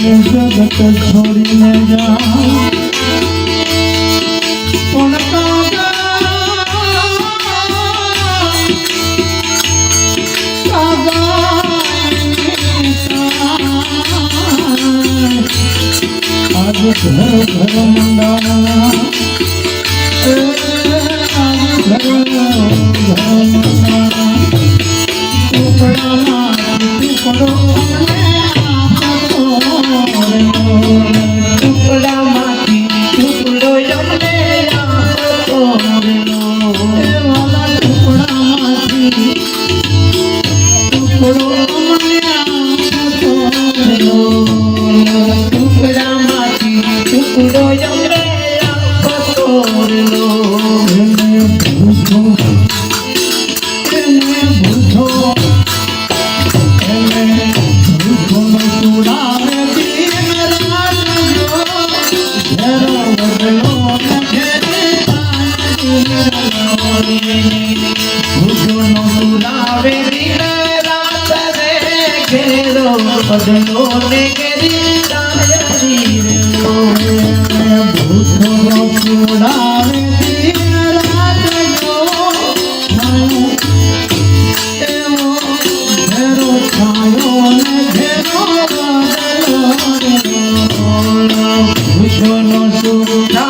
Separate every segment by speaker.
Speaker 1: জগত ছড়িয়ে যায় आज घर घर मंडाना आज घर घर मंडाना
Speaker 2: বদলোনে গেরি দায়ারির
Speaker 1: ভূত পুরাবে দিন রাত গো ঘেরো ছায়ন ঘেরো বদলোনে
Speaker 2: ভূজন সুরা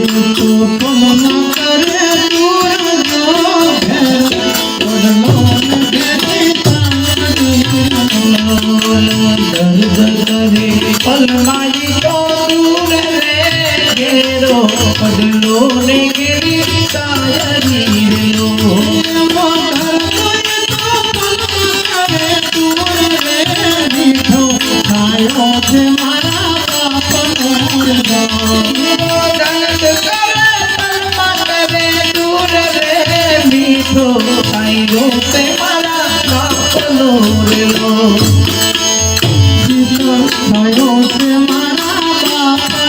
Speaker 2: दर दर दर्द करे अलमारी को तूने घेरो बदलो ने गिरी तायरी लो
Speaker 1: तूने मीठो खायो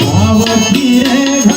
Speaker 1: Bhavati Reva